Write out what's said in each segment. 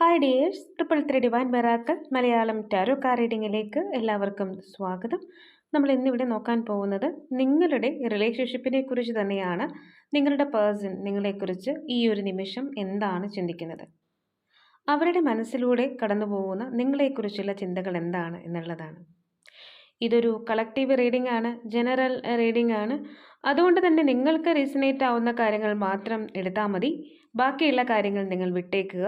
Hi dears triple three divine ബെറാക്കൽ Malayalam tarot card റീഡിങ്ങിലേക്ക് എല്ലാവർക്കും സ്വാഗതം. നമ്മൾ ഇന്നിവിടെ നോക്കാൻ പോകുന്നത് നിങ്ങളുടെ റിലേഷൻഷിപ്പിനെ കുറിച്ച് തന്നെയാണ്. നിങ്ങളുടെ പേഴ്സൺ നിങ്ങളെക്കുറിച്ച് ഈ ഒരു നിമിഷം എന്താണ് ചിന്തിക്കുന്നത്? അവരുടെ മനസ്സിലൂടെ കടന്നു പോകുന്ന നിങ്ങളെക്കുറിച്ചുള്ള ചിന്തകൾ എന്താണ് എന്നുള്ളതാണ്. ഇതൊരു കളക്റ്റീവ് റീഡിംഗ് ആണ് ജനറൽ റീഡിംഗ് ആണ്. അതുകൊണ്ട് തന്നെ നിങ്ങൾക്ക് റീസണേറ്റ് ആവുന്ന കാര്യങ്ങൾ മാത്രം എടുത്താൽ മതി. ബാക്കിയുള്ള കാര്യങ്ങൾ നിങ്ങൾ വിട്ടേക്കുക.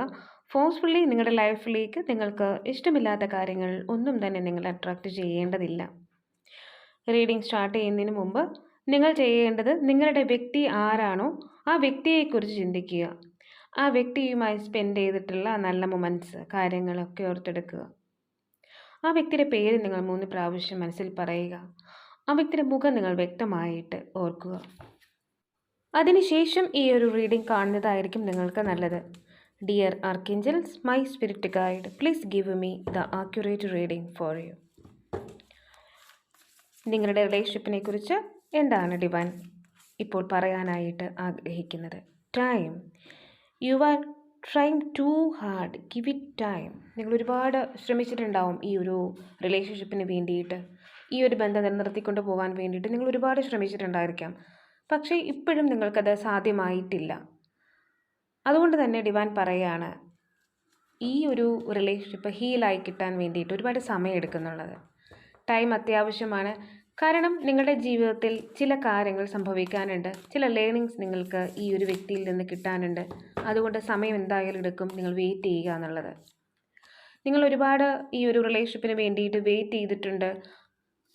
ഫോഴ്സ്ഫുള്ളി നിങ്ങളുടെ ലൈഫിലേക്ക് നിങ്ങൾക്ക് ഇഷ്ടമില്ലാത്ത കാര്യങ്ങൾ ഒന്നും തന്നെ നിങ്ങൾ അട്രാക്റ്റ് ചെയ്യേണ്ടതില്ല. റീഡിംഗ് സ്റ്റാർട്ട് ചെയ്യുന്നതിന് മുമ്പ് നിങ്ങൾ ചെയ്യേണ്ടത് നിങ്ങളുടെ വ്യക്തി ആരാണോ ആ വ്യക്തിയെക്കുറിച്ച് ചിന്തിക്കുക. ആ വ്യക്തിയുമായി സ്പെൻഡ് ചെയ്തിട്ടുള്ള നല്ല മൊമെന്റ്സ് കാര്യങ്ങളൊക്കെ ഓർത്തെടുക്കുക. ആ വ്യക്തിയുടെ പേര് നിങ്ങൾ മൂന്ന് പ്രാവശ്യം മനസ്സിൽ പറയുക. ആ വ്യക്തിയുടെ മുഖം നിങ്ങൾ വ്യക്തമായിട്ട് ഓർക്കുക. അതിനുശേഷം ഈ ഒരു റീഡിംഗ് കാണുന്നതായിരിക്കും നിങ്ങൾക്ക് നല്ലത്. Dear archangels my spirit guide please give me the accurate reading for you നിങ്ങളുടെ റിലേഷൻഷിപ്പിനെ കുറിച്ച് എന്താണ് ഡിവൈൻ ഇപ്പോൾ പറയാനായിട്ട് ആഗ്രഹിക്കുന്നത്? Time you are trying too hard give it time നിങ്ങൾ ഒരുപാട് ശ്രമിച്ചിട്ടുണ്ടാവും ഈ ഒരു റിലേഷൻഷിപ്പിന് വേണ്ടിയിട്ട്. ഈ ഒരു ബന്ധം നിലനിർത്തിക്കൊണ്ട് പോകാൻ വേണ്ടിയിട്ട് നിങ്ങൾ ഒരുപാട് ശ്രമിച്ചിട്ടുണ്ടായിരിക്കാം. പക്ഷേ ഇപ്പോഴും നിങ്ങൾക്കത് സാധ്യമായിട്ടില്ല. അതുകൊണ്ട് തന്നെ ഡിവാൻ പറയുകയാണ് ഈ ഒരു റിലേഷൻഷിപ്പ് ഹീലായി കിട്ടാൻ വേണ്ടിയിട്ട് ഒരുപാട് സമയം എടുക്കുന്നുള്ളത്. ടൈം അത്യാവശ്യമാണ്. കാരണം നിങ്ങളുടെ ജീവിതത്തിൽ ചില കാര്യങ്ങൾ സംഭവിക്കാനുണ്ട്. ചില ലേണിങ്സ് നിങ്ങൾക്ക് ഈ ഒരു വ്യക്തിയിൽ നിന്ന് കിട്ടാനുണ്ട്. അതുകൊണ്ട് സമയം എന്തായാലും എടുക്കും. നിങ്ങൾ വെയിറ്റ് ചെയ്യുക എന്നുള്ളത്. നിങ്ങൾ ഒരുപാട് ഈ ഒരു റിലേഷൻഷിപ്പിന് വേണ്ടിയിട്ട് വെയിറ്റ് ചെയ്തിട്ടുണ്ട്.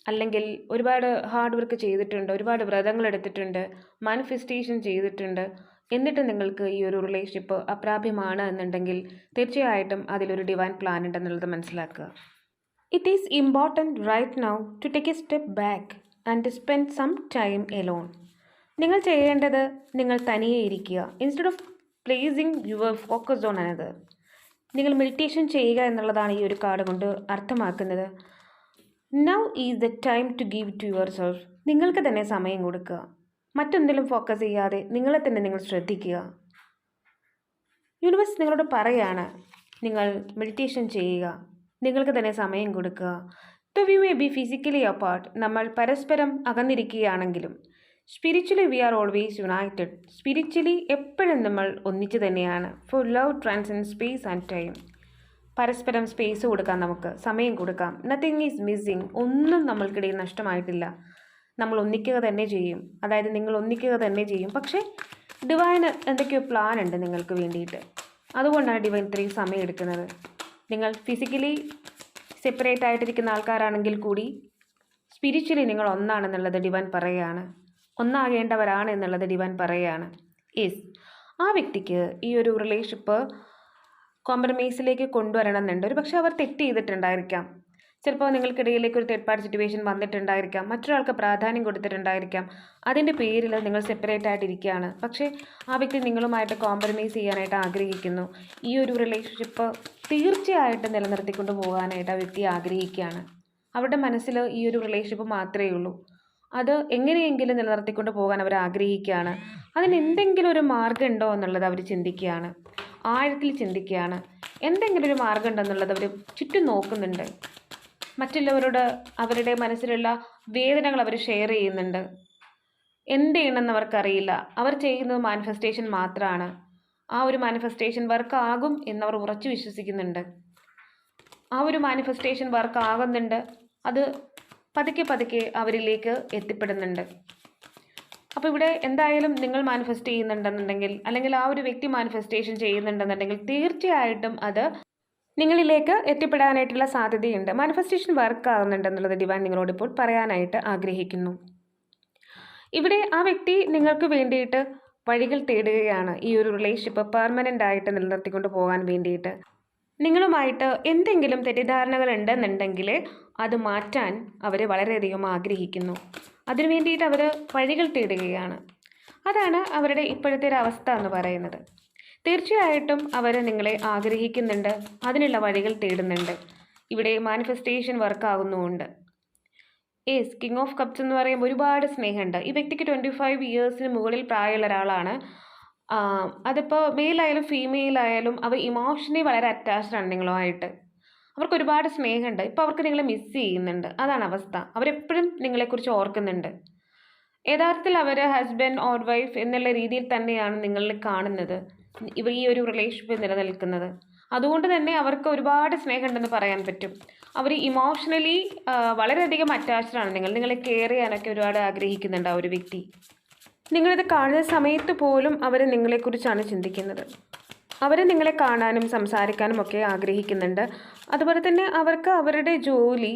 അല്ലെങ്കിൽ ഒരുപാട് ഹാർഡ് വർക്ക് ചെയ്തിട്ടുണ്ട്. ഒരുപാട് വ്രതങ്ങൾ എടുത്തിട്ടുണ്ട്. മാനിഫെസ്റ്റേഷൻ ചെയ്തിട്ടുണ്ട്. എന്നിട്ട് നിങ്ങൾക്ക് ഈ ഒരു റിലേഷൻഷിപ്പ് അപ്രാപ്യമാണ് എന്നുണ്ടെങ്കിൽ തീർച്ചയായിട്ടും അതിലൊരു ഡിവൈൻ പ്ലാൻ ഉണ്ടെന്നുള്ളത് മനസ്സിലാക്കുക. It is important right now to take a step back and spend some time alone നിങ്ങൾ ചെയ്യേണ്ടത് നിങ്ങൾ തനിയെ ഇരിക്കുക instead of placing your focus on another നിങ്ങൾ മെഡിറ്റേഷൻ ചെയ്യുക എന്നുള്ളതാണ് ഈ ഒരു കാർഡ് കൊണ്ട് അർത്ഥമാക്കുന്നത്. Now is the time to give to yourself നിങ്ങൾക്ക് തന്നെ സമയം കൊടുക്കുക. മറ്റൊന്നിലും ഫോക്കസ് ചെയ്യാതെ നിങ്ങളെ തന്നെ നിങ്ങൾ ശ്രദ്ധിക്കുക. യൂണിവേഴ്സ് നിങ്ങളോട് പറയാണ് നിങ്ങൾ മെഡിറ്റേഷൻ ചെയ്യുക. നിങ്ങൾക്ക് തന്നെ സമയം കൊടുക്കുക. Though we may be physically apart നമ്മൾ പരസ്പരം അകന്നിരിക്കുകയാണെങ്കിലും spiritually we are always united spiritually എപ്പോഴും നമ്മൾ ഒന്നിച്ചു തന്നെയാണ്. For love transcends space and time പരസ്പരം സ്പേസ് കൊടുക്കാം നമുക്ക് സമയം കൊടുക്കാം. നത്തിങ് ഈസ് മിസ്സിങ് ഒന്നും നമ്മൾക്കിടയിൽ നഷ്ടമായിട്ടില്ല. നമ്മൾ ഒന്നിക്കുക തന്നെ ചെയ്യും. അതായത് നിങ്ങൾ ഒന്നിക്കുക തന്നെ ചെയ്യും. പക്ഷേ ഡിവൈന് എന്തൊക്കെയോ പ്ലാൻ ഉണ്ട് നിങ്ങൾക്ക് വേണ്ടിയിട്ട്. അതുകൊണ്ടാണ് ഡിവൈൻ ഇത്രയും സമയം എടുക്കുന്നത്. നിങ്ങൾ ഫിസിക്കലി സെപ്പറേറ്റ് ആയിട്ടിരിക്കുന്ന ആൾക്കാരാണെങ്കിൽ കൂടി സ്പിരിച്വലി നിങ്ങൾ ഒന്നാണെന്നുള്ളത് ഡിവൈൻ പറയുകയാണ്. ഒന്നാകേണ്ടവരാണ് എന്നുള്ളത് ഡിവൈൻ പറയുകയാണ്. യെസ് ആ വ്യക്തിക്ക് ഈ ഒരു റിലേഷൻഷിപ്പ് കോംപ്രമൈസിലേക്ക് കൊണ്ടുവരണം എന്നുണ്ട് ഒരു പക്ഷേ അവർ തെറ്റ് ചെയ്തിട്ടുണ്ടായിരിക്കാം. ചിലപ്പോൾ നിങ്ങൾക്കിടയിലേക്ക് ഒരു തേർഡ് പാർട്ടി സിറ്റുവേഷൻ വന്നിട്ടുണ്ടായിരിക്കാം. മറ്റൊരാൾക്ക് പ്രാധാന്യം കൊടുത്തിട്ടുണ്ടായിരിക്കാം. അതിന്റെ പേരിൽ നിങ്ങൾ സെപ്പറേറ്റ് ആയിട്ടിരിക്കുകയാണ് പക്ഷേ ആ വ്യക്തി നിങ്ങളുമായിട്ട് കോംപ്രമൈസ് ചെയ്യാനായിട്ട് ആഗ്രഹിക്കുന്നു. ഈ ഒരു റിലേഷൻഷിപ്പ് തീർച്ചയായിട്ടും നിലനിർത്തിക്കൊണ്ട് പോകാനായിട്ട് ആ വ്യക്തി ആഗ്രഹിക്കുകയാണ്. അവരുടെ മനസ്സിൽ ഈ ഒരു റിലേഷൻഷിപ്പ് മാത്രമേ ഉള്ളൂ. അത് എങ്ങനെയെങ്കിലും നിലനിർത്തിക്കൊണ്ട് പോകാൻ അവർ ആഗ്രഹിക്കുകയാണ്. അതിന് എന്തെങ്കിലും ഒരു മാർഗം ഉണ്ടോ എന്നുള്ളത് അവർ ചിന്തിക്കുകയാണ്. ആഴത്തിൽ ചിന്തിക്കുകയാണ്. എന്തെങ്കിലും ഒരു മാർഗം ഉണ്ടെന്നുള്ളത് അവർ ചുറ്റും നോക്കുന്നുണ്ട്. മറ്റുള്ളവരോട് അവരുടെ മനസ്സിലുള്ള വേദനകൾ അവർ ഷെയർ ചെയ്യുന്നുണ്ട്. എന്ത് ചെയ്യണമെന്ന് അവർക്കറിയില്ല അവർ ചെയ്യുന്നത് മാനിഫെസ്റ്റേഷൻ മാത്രമാണ് ആ ഒരു മാനിഫെസ്റ്റേഷൻ വർക്ക് ആകും എന്നവർ ഉറച്ചു വിശ്വസിക്കുന്നുണ്ട്. ആ ഒരു മാനിഫെസ്റ്റേഷൻ വർക്ക് ആകുന്നുണ്ട്. അത് പതുക്കെ പതുക്കെ അവരിലേക്ക് എത്തിപ്പെടുന്നുണ്ട്. അപ്പോൾ ഇവിടെ എന്തായാലും നിങ്ങൾ മാനിഫെസ്റ്റ് ചെയ്യുന്നുണ്ടെന്നുണ്ടെങ്കിൽ അല്ലെങ്കിൽ ആ ഒരു വ്യക്തി മാനിഫെസ്റ്റേഷൻ ചെയ്യുന്നുണ്ടെന്നുണ്ടെങ്കിൽ തീർച്ചയായിട്ടും അത് നിങ്ങളിലേക്ക് എത്തിപ്പെടാനായിട്ടുള്ള സാധ്യതയുണ്ട്. മാനിഫെസ്റ്റേഷൻ വർക്ക് ആകുന്നുണ്ടെന്നുള്ളത് ഡിവൈൻ നിങ്ങളോട് ഇപ്പോൾ പറയാനായിട്ട് ആഗ്രഹിക്കുന്നു. ഇവിടെ ആ വ്യക്തി നിങ്ങൾക്ക് വേണ്ടിയിട്ട് വഴികൾ തേടുകയാണ്. ഈ ഒരു റിലേഷൻഷിപ്പ് പെർമനന്റ് ആയിട്ട് നിലനിർത്തിക്കൊണ്ട് പോകാൻ വേണ്ടിയിട്ട്. നിങ്ങളുമായിട്ട് എന്തെങ്കിലും തെറ്റിദ്ധാരണകൾ ഉണ്ടെന്നുണ്ടെങ്കിൽ അത് മാറ്റാൻ അവർ വളരെയധികം ആഗ്രഹിക്കുന്നു. അതിനു വേണ്ടിയിട്ട് അവർ വഴികൾ തേടുകയാണ്. അതാണ് അവരുടെ ഇപ്പോഴത്തെ ഒരു അവസ്ഥ എന്ന് പറയുന്നത്. തീർച്ചയായിട്ടും അവർ നിങ്ങളെ ആഗ്രഹിക്കുന്നുണ്ട്. അതിനുള്ള വഴികൾ തേടുന്നുണ്ട്. ഇവിടെ മാനിഫെസ്റ്റേഷൻ വർക്ക് ആകുന്നുമുണ്ട് യെസ് കിങ് ഓഫ് കപ്സ് എന്ന് പറയുമ്പോൾ ഒരുപാട് സ്നേഹമുണ്ട്. ഈ വ്യക്തിക്ക് ട്വന്റി ഫൈവ് ഇയേഴ്സിന് മുകളിൽ പ്രായമുള്ള ഒരാളാണ്. അതിപ്പോൾ മെയിലായാലും ഫീമെയിലായാലും അവർ ഇമോഷണലി വളരെ അറ്റാച്ച്ഡ് ആണ് നിങ്ങളുമായിട്ട്. അവർക്ക് ഒരുപാട് സ്നേഹമുണ്ട്. ഇപ്പോൾ അവർക്ക് നിങ്ങളെ മിസ് ചെയ്യുന്നുണ്ട്. അതാണ് അവസ്ഥ. അവരെപ്പോഴും നിങ്ങളെക്കുറിച്ച് ഓർക്കുന്നുണ്ട്. യഥാർത്ഥത്തിൽ അവർ ഹസ്ബൻഡ് ഓർ വൈഫ് എന്നുള്ള രീതിയിൽ തന്നെയാണ് നിങ്ങളിൽ കാണുന്നത്. ഇവ ഈ ഒരു റിലേഷൻഷിപ്പ് നിലനിൽക്കുന്നത്. അതുകൊണ്ട് തന്നെ അവർക്ക് ഒരുപാട് സ്നേഹമുണ്ടെന്ന് പറയാൻ പറ്റും. അവർ ഇമോഷണലി വളരെയധികം അറ്റാച്ച്ഡ് ആണ്. നിങ്ങൾ നിങ്ങളെ കെയർ ചെയ്യാനൊക്കെ ഒരുപാട് ആഗ്രഹിക്കുന്നുണ്ട് ആ ഒരു വ്യക്തി. നിങ്ങളിത് കാണുന്ന സമയത്ത് പോലും അവർ നിങ്ങളെക്കുറിച്ചാണ് ചിന്തിക്കുന്നത്. അവർ നിങ്ങളെ കാണാനും സംസാരിക്കാനും ഒക്കെ ആഗ്രഹിക്കുന്നുണ്ട്. അതുപോലെ തന്നെ അവർക്ക് അവരുടെ ജോലി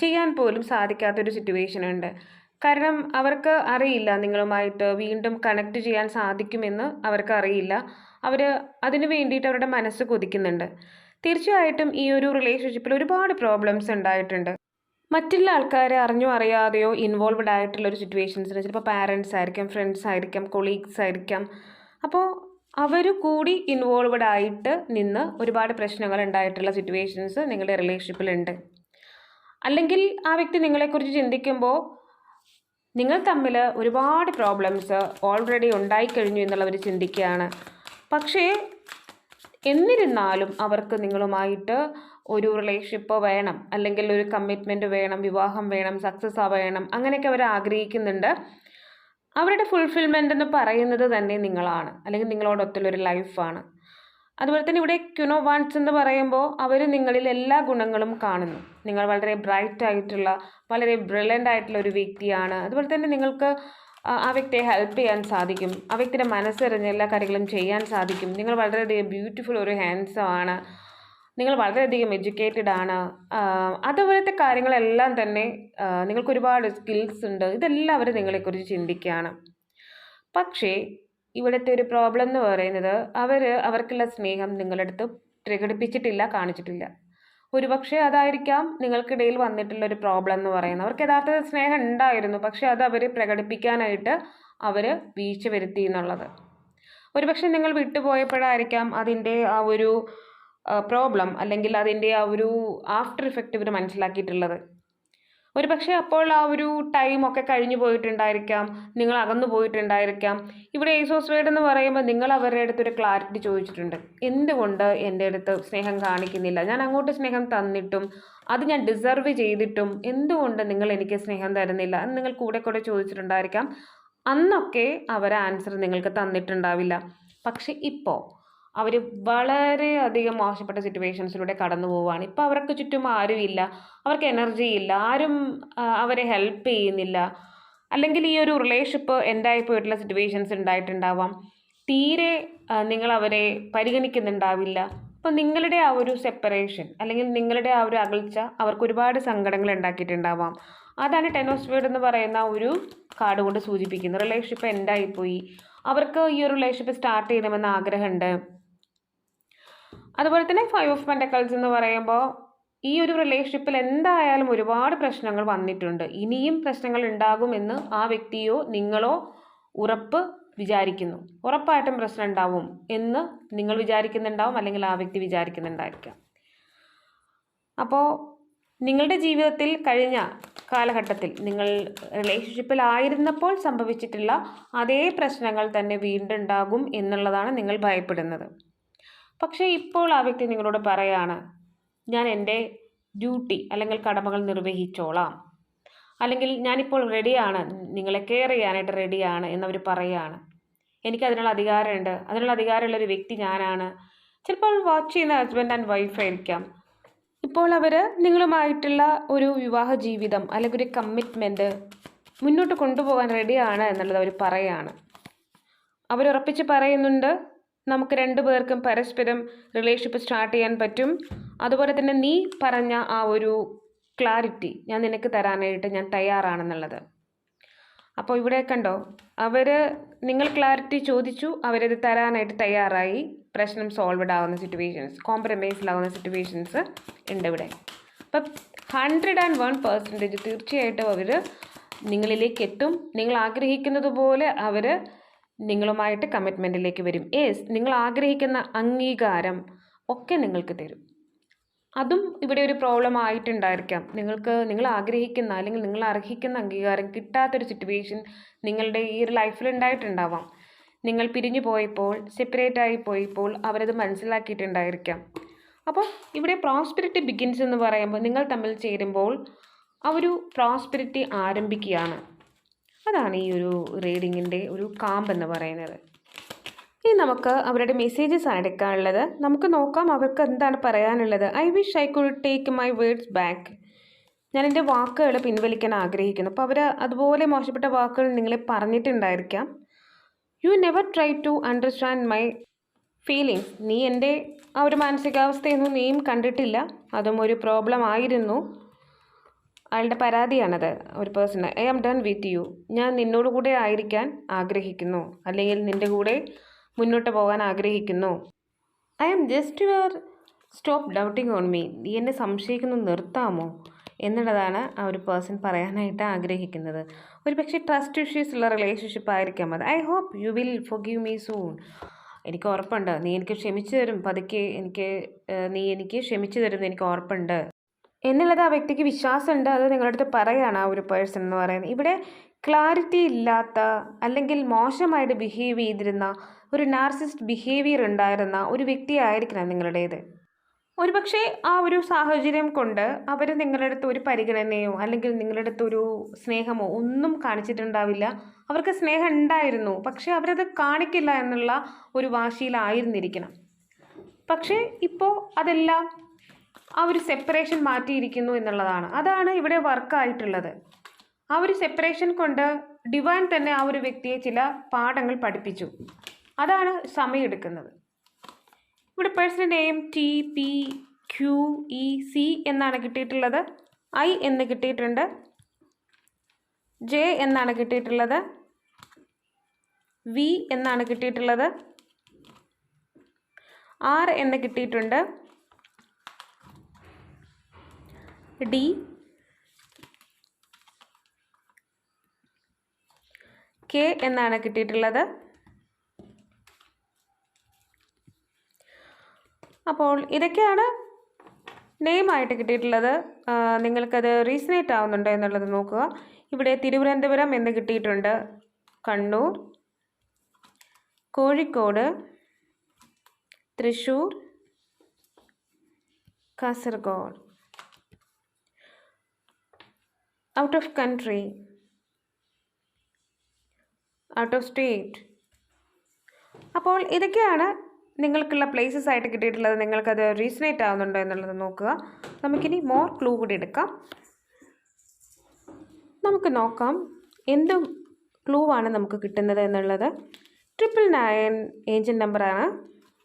ചെയ്യാൻ പോലും സാധിക്കാത്തൊരു സിറ്റുവേഷൻ ഉണ്ട്. കാരണം അവർക്ക് അറിയില്ല. നിങ്ങളുമായിട്ട് വീണ്ടും കണക്ട് ചെയ്യാൻ സാധിക്കുമെന്ന് അവർക്ക് അറിയില്ല. അവർ അതിനു വേണ്ടിയിട്ട് അവരുടെ മനസ്സ് കൊതിക്കുന്നുണ്ട്. തീർച്ചയായിട്ടും ഈ ഒരു റിലേഷൻഷിപ്പിൽ ഒരുപാട് പ്രോബ്ലംസ് ഉണ്ടായിട്ടുണ്ട്. മറ്റുള്ള ആൾക്കാരെ അറിഞ്ഞോ അറിയാതെയോ ഇൻവോൾവ്ഡ് ആയിട്ടുള്ള ഒരു സിറ്റുവേഷൻസ് ചിലപ്പോൾ പാരൻസ് ആയിരിക്കാം ഫ്രണ്ട്സ് ആയിരിക്കാം കൊളീഗ്സ് ആയിരിക്കാം. അപ്പോൾ അവർ കൂടി ഇൻവോൾവ്ഡ് ആയിട്ട് നിന്ന് ഒരുപാട് പ്രശ്നങ്ങൾ ഉണ്ടായിട്ടുള്ള സിറ്റുവേഷൻസ് നിങ്ങളുടെ റിലേഷൻഷിപ്പിലുണ്ട് അല്ലെങ്കിൽ ആ വ്യക്തി നിങ്ങളെക്കുറിച്ച് ചിന്തിക്കുമ്പോൾ നിങ്ങൾ തമ്മിൽ ഒരുപാട് പ്രോബ്ലംസ് ഓൾറെഡി ഉണ്ടായിക്കഴിഞ്ഞു എന്നുള്ളവർ ചിന്തിക്കുകയാണ്. പക്ഷേ എന്നിരുന്നാലും അവർക്ക് നിങ്ങളുമായിട്ട് ഒരു റിലേഷൻഷിപ്പ് വേണം അല്ലെങ്കിൽ ഒരു കമ്മിറ്റ്മെന്റ് വേണം വിവാഹം വേണം സക്സസ് ആവേണം അങ്ങനെയൊക്കെ അവർ ആഗ്രഹിക്കുന്നുണ്ട്. അവരുടെ ഫുൾഫിൽമെന്റ് എന്ന് പറയുന്നത് തന്നെ നിങ്ങളാണ് അല്ലെങ്കിൽ നിങ്ങളോടൊത്തുള്ളൊരു ലൈഫാണ് അതുപോലെ തന്നെ ഇവിടെ ക്യുനോ വൺസ് എന്ന് പറയുമ്പോൾ അവർ നിങ്ങളിൽ എല്ലാ ഗുണങ്ങളും കാണുന്നു. നിങ്ങൾ വളരെ ബ്രൈറ്റ് ആയിട്ടുള്ള വളരെ ബ്രില്യന്റ് ആയിട്ടുള്ള ഒരു വ്യക്തിയാണ്. അതുപോലെ തന്നെ നിങ്ങൾക്ക് ആ വ്യക്തിയെ ഹെൽപ്പ് ചെയ്യാൻ സാധിക്കും. ആ വ്യക്തിയുടെ മനസ്സറിഞ്ഞ് എല്ലാ കാര്യങ്ങളും ചെയ്യാൻ സാധിക്കും. നിങ്ങൾ വളരെയധികം ബ്യൂട്ടിഫുൾ ഒരു ഹാൻസം ആണ്. നിങ്ങൾ വളരെയധികം എഡ്യൂക്കേറ്റഡ് ആണ്. അതുപോലത്തെ കാര്യങ്ങളെല്ലാം തന്നെ നിങ്ങൾക്ക് ഒരുപാട് സ്കിൽസ് ഉണ്ട്. ഇതെല്ലാം അവർ നിങ്ങളെക്കുറിച്ച് ചിന്തിക്കുകയാണ്. പക്ഷേ ഇവിടുത്തെ ഒരു പ്രോബ്ലം എന്ന് പറയുന്നത് അവർ അവർക്കുള്ള സ്നേഹം നിങ്ങളുടെ അടുത്ത് പ്രകടിപ്പിച്ചിട്ടില്ല കാണിച്ചിട്ടില്ല. ഒരുപക്ഷെ അതായിരിക്കാം നിങ്ങൾക്കിടയിൽ വന്നിട്ടുള്ള ഒരു പ്രോബ്ലം എന്ന് പറയുന്നത്. അവർക്ക് യഥാർത്ഥത്തിൽ സ്നേഹം ഉണ്ടായിരുന്നു പക്ഷേ അത് അവർ പ്രകടിപ്പിക്കാനായിട്ട് അവർ വീഴ്ച വരുത്തി എന്നുള്ളത്. ഒരുപക്ഷെ നിങ്ങൾ വിട്ടുപോയപ്പോഴായിരിക്കാം അതിന്റെ ആ ഒരു പ്രോബ്ലം അല്ലെങ്കിൽ അതിന്റെ ആ ഒരു ആഫ്റ്റർ ഇഫക്റ്റ് ഇവർ മനസ്സിലാക്കിയിട്ടുള്ളത്. ഒരു പക്ഷേ അപ്പോൾ ആ ഒരു ടൈമൊക്കെ കഴിഞ്ഞു പോയിട്ടുണ്ടായിരിക്കാം. നിങ്ങൾ അകന്നു പോയിട്ടുണ്ടായിരിക്കാം. ഇവിടെ ഏസോസ് വേഡ് എന്ന് പറയുമ്പോൾ നിങ്ങൾ അവരുടെ അടുത്ത് ഒരു ക്ലാരിറ്റി ചോദിച്ചിട്ടുണ്ട്. എന്തുകൊണ്ട് എന്റെ അടുത്ത് സ്നേഹം കാണിക്കുന്നില്ല? ഞാൻ അങ്ങോട്ട് സ്നേഹം തന്നിട്ടും അത് ഞാൻ ഡിസർവ് ചെയ്തിട്ടും എന്തുകൊണ്ട് നിങ്ങൾ എനിക്ക് സ്നേഹം തരുന്നില്ല എന്ന് നിങ്ങൾ കൂടെ കൂടെ ചോദിച്ചിട്ടുണ്ടായിരിക്കാം. അന്നൊക്കെ അവർ ആൻസർ നിങ്ങൾക്ക് തന്നിട്ടുണ്ടാവില്ല. പക്ഷെ ഇപ്പോൾ അവർ വളരെയധികം മോശപ്പെട്ട സിറ്റുവേഷൻസിലൂടെ കടന്നു പോവുകയാണ് ഇപ്പോൾ അവർക്ക് ചുറ്റും ആരുമില്ല അവർക്ക് എനർജി ഇല്ല. ആരും അവരെ ഹെൽപ്പ് ചെയ്യുന്നില്ല. അല്ലെങ്കിൽ ഈ ഒരു റിലേഷൻഷിപ്പ് എൻഡായി പോയിട്ടുള്ള സിറ്റുവേഷൻസ് ഉണ്ടായിട്ടുണ്ടാവാം. തീരെ നിങ്ങൾ അവരെ പരിഗണിക്കുന്നുണ്ടാവില്ല. അപ്പോൾ നിങ്ങളുടെ ആ ഒരു സെപ്പറേഷൻ അല്ലെങ്കിൽ നിങ്ങളുടെ ആ ഒരു അകൽച്ച അവർക്ക് ഒരുപാട് സങ്കടങ്ങൾ ഉണ്ടാക്കിയിട്ടുണ്ടാവാം. അതാണ് ടെനോസ് വേർഡ് എന്ന് പറയുന്ന ഒരു കാർഡ് കൊണ്ട് സൂചിപ്പിക്കുന്നത്. റിലേഷൻഷിപ്പ് എൻഡായിപ്പോയി അവർക്ക് ഈ ഒരു റിലേഷൻഷിപ്പ് സ്റ്റാർട്ട് ചെയ്യണമെന്ന് ആഗ്രഹമുണ്ട്. അതുപോലെ തന്നെ ഫൈവ് ഓഫ് പെന്റക്കൾസ് എന്ന് പറയുമ്പോൾ ഈ ഒരു റിലേഷൻഷിപ്പിൽ എന്തായാലും ഒരുപാട് പ്രശ്നങ്ങൾ വന്നിട്ടുണ്ട്. ഇനിയും പ്രശ്നങ്ങൾ ഉണ്ടാകുമെന്ന് ആ വ്യക്തിയോ നിങ്ങളോ ഉറപ്പ് വിചാരിക്കുന്നു. ഉറപ്പായിട്ടും പ്രശ്നം ഉണ്ടാവും എന്ന് നിങ്ങൾ വിചാരിക്കുന്നുണ്ടാവും അല്ലെങ്കിൽ ആ വ്യക്തി വിചാരിക്കുന്നുണ്ടായിരിക്കാം. അപ്പോൾ നിങ്ങളുടെ ജീവിതത്തിൽ കഴിഞ്ഞ കാലഘട്ടത്തിൽ നിങ്ങൾ റിലേഷൻഷിപ്പിലായിരുന്നപ്പോൾ സംഭവിച്ചിട്ടുള്ള അതേ പ്രശ്നങ്ങൾ തന്നെ വീണ്ടും ഉണ്ടാകും എന്നുള്ളതാണ് നിങ്ങൾ ഭയപ്പെടുന്നത്. പക്ഷേ ഇപ്പോൾ ആ വ്യക്തി നിങ്ങളോട് പറയാണ് ഞാൻ എന്റെ ഡ്യൂട്ടി അല്ലെങ്കിൽ കടമകൾ നിർവഹിച്ചോളാം. അല്ലെങ്കിൽ ഞാനിപ്പോൾ റെഡിയാണ് നിങ്ങളെ കെയർ ചെയ്യാനായിട്ട് റെഡിയാണ് എന്നവർ പറയുകയാണ് എനിക്ക് അതിനുള്ള അധികാരമുണ്ട്. അതിനുള്ള അധികാരമുള്ള ഒരു വ്യക്തി ഞാനാണ്. ചിലപ്പോൾ വാച്ച് ചെയ്യുന്ന ഹസ്ബൻഡ് ആൻഡ് വൈഫ് ആയിരിക്കാം. ഇപ്പോൾ അവർ നിങ്ങളുമായിട്ടുള്ള ഒരു വിവാഹ ജീവിതം അല്ലെങ്കിൽ ഒരു കമ്മിറ്റ്മെന്റ് മുന്നോട്ട് കൊണ്ടുപോകാൻ റെഡിയാണ് എന്നുള്ളത് അവർ പറയുകയാണ് അവരുറപ്പിച്ച് പറയുന്നുണ്ട് നമുക്ക് രണ്ടു പേർക്കും പരസ്പരം റിലേഷൻഷിപ്പ് സ്റ്റാർട്ട് ചെയ്യാൻ പറ്റും. അതുപോലെ തന്നെ നീ പറഞ്ഞ ആ ഒരു ക്ലാരിറ്റി ഞാൻ നിനക്ക് തരാനായിട്ട് ഞാൻ തയ്യാറാണെന്നുള്ളത്. അപ്പോൾ ഇവിടെ കണ്ടോ അവർ നിങ്ങൾ ക്ലാരിറ്റി ചോദിച്ചു അവരത് തരാനായിട്ട് തയ്യാറായി. പ്രശ്നം സോൾവഡ് ആവുന്ന സിറ്റുവേഷൻസ് കോംപ്രമൈസിലാവുന്ന സിറ്റുവേഷൻസ് ഉണ്ട് ഇവിടെ. അപ്പം ഹൺഡ്രഡ് ആൻഡ് വൺ പെർസെന്റേജ് തീർച്ചയായിട്ടും അവർ നിങ്ങളിലേക്ക് എത്തും. നിങ്ങൾ ആഗ്രഹിക്കുന്നത് പോലെ അവർ നിങ്ങളുമായിട്ട് കമ്മിറ്റ്മെന്റിലേക്ക് വരും. ഏസ് നിങ്ങൾ ആഗ്രഹിക്കുന്ന അംഗീകാരം ഒക്കെ നിങ്ങൾക്ക് തരും. അതും ഇവിടെ ഒരു പ്രോബ്ലം ആയിട്ടുണ്ടായിരിക്കാം. നിങ്ങൾക്ക് നിങ്ങൾ ആഗ്രഹിക്കുന്ന അല്ലെങ്കിൽ നിങ്ങൾ അർഹിക്കുന്ന അംഗീകാരം കിട്ടാത്തൊരു സിറ്റുവേഷൻ നിങ്ങളുടെ ഈ ഒരു ലൈഫിൽ ഉണ്ടായിട്ടുണ്ടാവാം. നിങ്ങൾ പിരിഞ്ഞു പോയപ്പോൾ സെപ്പറേറ്റ് ആയി പോയപ്പോൾ അവരത് മനസ്സിലാക്കിയിട്ടുണ്ടായിരിക്കാം. അപ്പോൾ ഇവിടെ പ്രോസ്പിരിറ്റി ബിഗിൻസ് എന്ന് പറയുമ്പോൾ നിങ്ങൾ തമ്മിൽ ചേരുമ്പോൾ ആ ഒരു പ്രോസ്പിരിറ്റി ആരംഭിക്കുകയാണ്. അതാണ് ഈ ഒരു റീഡിങ്ങിന്റെ ഒരു കാമ്പ് എന്ന് പറയുന്നത്. ഇനി നമുക്ക് അവരുടെ മെസ്സേജസ് ആണ് എടുക്കാനുള്ളത്. നമുക്ക് നോക്കാം അവർക്ക് എന്താണ് പറയാനുള്ളത്. I wish I could take my words back ഞാൻ എന്റെ വാക്കുകൾ പിൻവലിക്കാൻ ആഗ്രഹിക്കുന്നു. അപ്പോൾ അവർ അതുപോലെ മോശപ്പെട്ട വാക്കുകൾ നിങ്ങളെ പറഞ്ഞിട്ടുണ്ടായിരിക്കാം. You never try to understand my feelings നീ എന്റെ ആ ഒരു മാനസികാവസ്ഥയൊന്നും നീയും കണ്ടിട്ടില്ല. അതും ഒരു പ്രോബ്ലം ആയിരുന്നു. അയാളുടെ പരാതിയാണത് ഒരു person I am done with you. ഞാൻ നിന്നോട് കൂടെ ആയിരിക്കാൻ ആഗ്രഹിക്കുന്നു. അല്ലെങ്കിൽ നിന്റെ കൂടെ മുന്നോട്ട് പോകാൻ ആഗ്രഹിക്കുന്നു. I am just your stop doubting on me. നീ എന്നെ സംശയിക്കുന്നത് നിർത്താമോ? എന്നുള്ളതാണ് ആ ഒരു പേഴ്സൺ പറയാനായിട്ട് ആഗ്രഹിക്കുന്നത്. ഒരു പക്ഷേ ട്രസ്റ്റ് ഇഷ്യൂസ് ഉള്ള റിലേഷൻഷിപ്പ് ആയിരിക്കാം അത്. I hope you will forgive me soon. എനിക്ക് ഉറപ്പുണ്ട്. നീ എനിക്ക് ക്ഷമിച്ചു തരും. പതുക്കെ എനിക്ക് നീ എനിക്ക് ക്ഷമിച്ചു തരും എനിക്ക് ഉറപ്പുണ്ട്. എന്നുള്ളത് ആ വ്യക്തിക്ക് വിശ്വാസമുണ്ട് അത് നിങ്ങളുടെ അടുത്ത് പറയാണ് ആ ഒരു പേഴ്സൺ എന്ന് പറയുന്നത്. ഇവിടെ ക്ലാരിറ്റി ഇല്ലാത്ത അല്ലെങ്കിൽ മോശമായിട്ട് ബിഹേവ് ചെയ്തിരുന്ന ഒരു നാർസിസ്റ്റ് ബിഹേവിയർ ഉണ്ടായിരുന്ന ഒരു വ്യക്തിയായിരിക്കണം നിങ്ങളുടേത്. ഒരുപക്ഷെ ആ ഒരു സാഹചര്യം കൊണ്ട് അവർ നിങ്ങളുടെ അടുത്ത് ഒരു പരിഗണനയോ അല്ലെങ്കിൽ നിങ്ങളുടെ അടുത്ത് ഒരു സ്നേഹമോ ഒന്നും കാണിച്ചിട്ടുണ്ടാവില്ല. അവർക്ക് സ്നേഹം ഉണ്ടായിരുന്നു പക്ഷേ അവരത് കാണിക്കില്ല എന്നുള്ള ഒരു വാശിയിലായിരുന്നിരിക്കണം. പക്ഷേ ഇപ്പോൾ അതെല്ലാം ആ ഒരു സെപ്പറേഷൻ മാറ്റിയിരിക്കുന്നു എന്നുള്ളതാണ്. അതാണ് ഇവിടെ വർക്കായിട്ടുള്ളത് ആ ഒരു സെപ്പറേഷൻ കൊണ്ട് ഡിവൈൻ തന്നെ ആ ഒരു വ്യക്തിയെ ചില പാഠങ്ങൾ പഠിപ്പിച്ചു. അതാണ് സമയമെടുക്കുന്നത് ഇവിടെ personal name T P Q E C എന്നാണ് കിട്ടിയിട്ടുള്ളത്. ഐ എന്ന് കിട്ടിയിട്ടുണ്ട്. ജെ എന്നാണ് കിട്ടിയിട്ടുള്ളത്. വി എന്നാണ് കിട്ടിയിട്ടുള്ളത്. ആർ എന്ന് കിട്ടിയിട്ടുണ്ട്. ഡി. കെ എന്നാണ് കിട്ടിയിട്ടുള്ളത്. അപ്പോൾ ഇതൊക്കെയാണ് നെയിമായിട്ട് കിട്ടിയിട്ടുള്ളത്. നിങ്ങൾക്കത് റീസണേറ്റ് ആവുന്നുണ്ടോ എന്നുള്ളത് നോക്കുക. ഇവിടെ തിരുവനന്തപുരം എന്ന് കിട്ടിയിട്ടുണ്ട്. Kannur Kozhikode Thrissur Kasaragod. Out of country. Out of state. അപ്പോൾ ഇതൊക്കെയാണ് നിങ്ങൾക്കുള്ള പ്ലേസസ് ആയിട്ട് കിട്ടിയിട്ടുള്ളത്. നിങ്ങൾക്കത് റീസണേറ്റ് ആവുന്നുണ്ടോ എന്നുള്ളത് നോക്കുക. നമുക്കിനി മോർ ക്ലൂ കൂടി എടുക്കാം. നമുക്ക് നോക്കാം. എന്ത് ക്ലൂ ആണ് നമുക്ക് കിട്ടുന്നത് എന്നുള്ളത്. ട്രിപ്പിൾ നയൻ ഏജന്റ് നമ്പറാണ്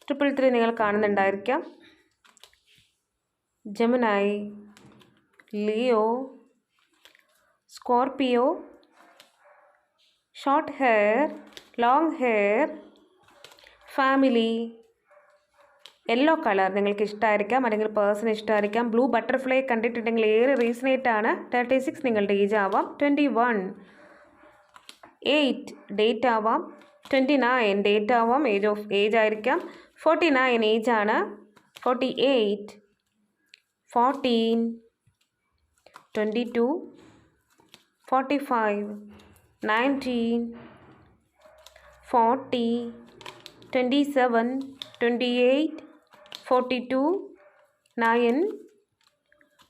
ട്രിപ്പിൾ ത്രീ നിങ്ങൾ കാണുന്നുണ്ടായിരിക്കാം. ജമുനായി Leo Scorpio short hair long hair family yellow colour നിങ്ങൾക്ക് ഇഷ്ടമായിരിക്കാം അല്ലെങ്കിൽ പേഴ്സൺ ഇഷ്ടമായിരിക്കാം ബ്ലൂ ബട്ടർഫ്ലൈ കണ്ടിട്ടുണ്ടെങ്കിൽ ഏറെ റീസണേറ്റ് ആണ്. തേർട്ടി സിക്സ് നിങ്ങളുടെ ഏജ് ആവാം. ട്വന്റി വൺ എയ്റ്റ് ഡേറ്റ് ആവാം. ട്വന്റി നയൻ ഡേറ്റ് ആവാം. ഏജ് ഓഫ് ഏജ് ആയിരിക്കാം. ഫോർട്ടി നയൻ ഏജ് ആണ്. Forty eight fourteen twenty two forty five nineteen forty twenty seven twenty eight forty two nine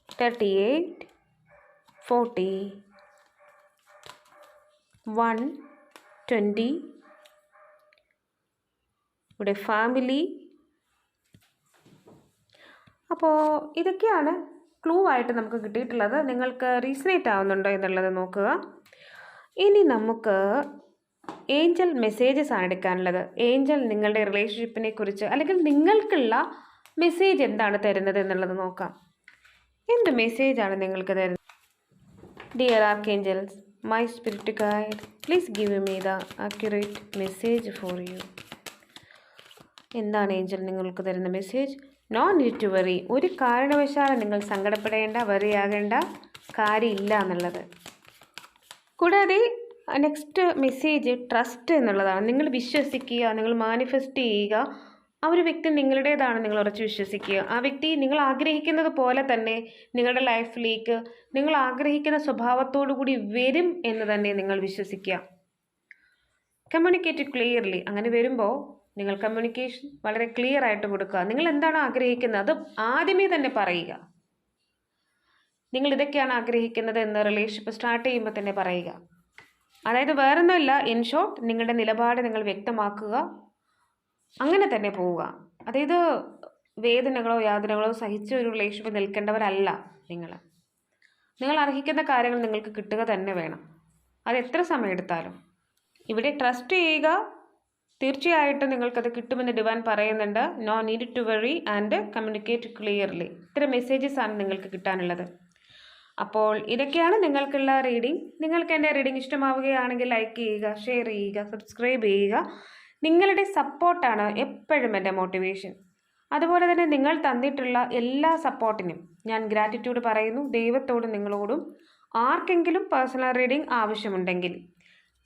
thirty eight forty one twenty ഇവിടെ family അപ്പോൾ ഇതൊക്കെയാണ് clue ആയിട്ട് നമുക്ക് കിട്ടിയിട്ടുള്ളത് നിങ്ങൾക്ക് റീസണേറ്റ് ആവുന്നുണ്ടോ എന്നുള്ളത് നോക്കുക. ഇനി നമുക്ക് ഏഞ്ചൽ മെസ്സേജസ് ആണ് എടുക്കാനുള്ളത്. ഏഞ്ചൽ നിങ്ങളുടെ റിലേഷൻഷിപ്പിനെ കുറിച്ച് അല്ലെങ്കിൽ നിങ്ങൾക്കുള്ള മെസ്സേജ് എന്താണ് തരുന്നത് എന്നുള്ളത് നോക്കാം. എന്ത് മെസ്സേജാണ് നിങ്ങൾക്ക് തരുന്നത്? Dear archangels my spirit guide please give me the accurate message for you എന്താണ് ഏഞ്ചൽ നിങ്ങൾക്ക് തരുന്ന message no need to worry ഒരു കാരണവശാലും നിങ്ങൾ സങ്കടപ്പെടേണ്ട വെറിയാകേണ്ട കാര്യമില്ല എന്നുള്ളത്. കൂടാതെ നെക്സ്റ്റ് മെസ്സേജ് ട്രസ്റ്റ് എന്നുള്ളതാണ്. നിങ്ങൾ വിശ്വസിക്കുക നിങ്ങൾ മാനിഫെസ്റ്റ് ചെയ്യുക. ആ ഒരു വ്യക്തി നിങ്ങളുടേതാണ് നിങ്ങൾ ഉറച്ച് വിശ്വസിക്കുക. ആ വ്യക്തി നിങ്ങൾ ആഗ്രഹിക്കുന്നത് പോലെ തന്നെ നിങ്ങളുടെ ലൈഫിലേക്ക് നിങ്ങൾ ആഗ്രഹിക്കുന്ന സ്വഭാവത്തോടു കൂടി വരും എന്ന് തന്നെ നിങ്ങൾ വിശ്വസിക്കുക. കമ്മ്യൂണിക്കേറ്റ് ക്ലിയർലി അങ്ങനെ വരുമ്പോൾ നിങ്ങൾ കമ്മ്യൂണിക്കേഷൻ വളരെ ക്ലിയർ ആയിട്ട് കൊടുക്കുക. നിങ്ങൾ എന്താണ് ആഗ്രഹിക്കുന്നത്? അത് ആദ്യമേ തന്നെ പറയുക. നിങ്ങൾ ഇതൊക്കെയാണ് ആഗ്രഹിക്കുന്നത് എന്ന് റിലേഷൻഷിപ്പ് സ്റ്റാർട്ട് ചെയ്യുമ്പോൾ തന്നെ പറയുക. അതായത് വേറൊന്നുമില്ല ഇൻ ഷോർട്ട് നിങ്ങളുടെ നിലപാട് നിങ്ങൾ വ്യക്തമാക്കുക. അങ്ങനെ തന്നെ പോവുക. അതായത് വേദനകളോ യാതനകളോ സഹിച്ച ഒരു റിലേഷൻഷിപ്പ് നിൽക്കേണ്ടവരല്ല നിങ്ങൾ. നിങ്ങൾ അർഹിക്കുന്ന കാര്യങ്ങൾ നിങ്ങൾക്ക് കിട്ടുക തന്നെ വേണം. അത് എത്ര സമയം എടുത്താലും. ഇവിടെ ട്രസ്റ്റ് ചെയ്യുക തീർച്ചയായിട്ടും നിങ്ങൾക്കത് കിട്ടുമെന്ന് ഡിവാൻ പറയുന്നുണ്ട്. No need to worry and communicate clearly ഇത്ര മെസ്സേജസ് ആണ് നിങ്ങൾക്ക് കിട്ടാനുള്ളത്. അപ്പോൾ ഇതൊക്കെയാണ് നിങ്ങൾക്കുള്ള റീഡിംഗ് നിങ്ങൾക്ക് എന്റെ റീഡിംഗ് ഇഷ്ടമാവുകയാണെങ്കിൽ ലൈക്ക് ചെയ്യുക ഷെയർ ചെയ്യുക സബ്സ്ക്രൈബ് ചെയ്യുക. നിങ്ങളുടെ സപ്പോർട്ടാണ് എപ്പോഴും എന്റെ മോട്ടിവേഷൻ അതുപോലെ തന്നെ നിങ്ങൾ തന്നിട്ടുള്ള എല്ലാ സപ്പോർട്ടിനും ഞാൻ ഗ്രാറ്റിറ്റ്യൂഡ് പറയുന്നു. ദൈവത്തോടും നിങ്ങളോടും ആർക്കെങ്കിലും പേഴ്സണൽ റീഡിംഗ് ആവശ്യമുണ്ടെങ്കിൽ.